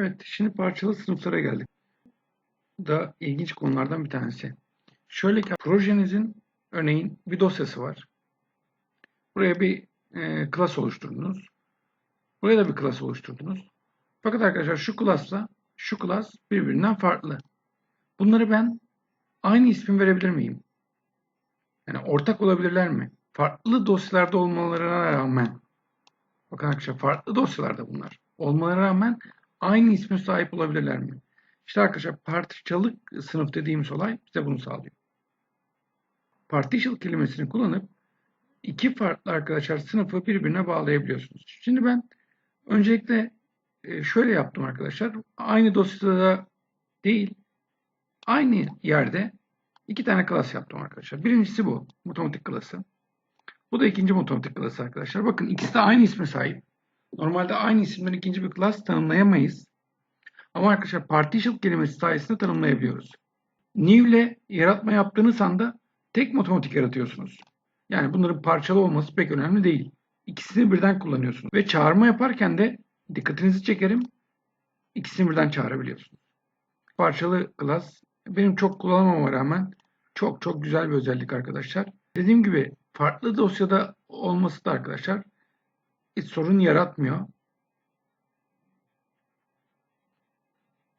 Evet, şimdi parçalı sınıflara geldik. Da ilginç konulardan bir tanesi. Şöyle ki projenizin örneğin bir dosyası var. Buraya bir e, class oluşturdunuz. Buraya da bir class oluşturdunuz. Fakat arkadaşlar şu class'la şu class birbirinden farklı. Bunları ben aynı ismi verebilir miyim? Yani ortak olabilirler mi? Farklı dosyalarda olmalarına rağmen bakın arkadaşlar farklı dosyalarda bunlar. Olmalarına rağmen aynı isme sahip olabilirler mi? İşte arkadaşlar parçalı sınıf dediğimiz olay bize bunu sağlıyor. Partial kelimesini kullanıp iki farklı arkadaşlar sınıfı birbirine bağlayabiliyorsunuz. Şimdi ben öncelikle e, şöyle yaptım arkadaşlar. Aynı dosyada değil, aynı yerde iki tane klas yaptım arkadaşlar. Birincisi bu, matematik klası. Bu da ikinci matematik klası arkadaşlar. Bakın ikisi de aynı isme sahip. Normalde aynı isimden ikinci bir klas tanımlayamayız. Ama arkadaşlar partial kelimesi sayesinde tanımlayabiliyoruz. New ile yaratma yaptığınız anda tek matematik yaratıyorsunuz. Yani bunların parçalı olması pek önemli değil. İkisini birden kullanıyorsunuz. Ve çağırma yaparken de dikkatinizi çekerim. İkisini birden çağırabiliyorsunuz. Parçalı class benim çok kullanmama rağmen çok çok güzel bir özellik arkadaşlar. Dediğim gibi farklı dosyada olması da arkadaşlar hiç sorun yaratmıyor.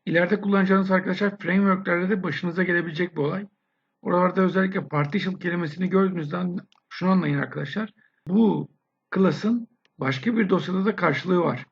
İleride kullanacağınız arkadaşlar frameworklerde de başınıza gelebilecek bir olay. Oralarda özellikle partition kelimesini gördüğünüzden şunu anlayın arkadaşlar. Bu class'ın başka bir dosyada da karşılığı var.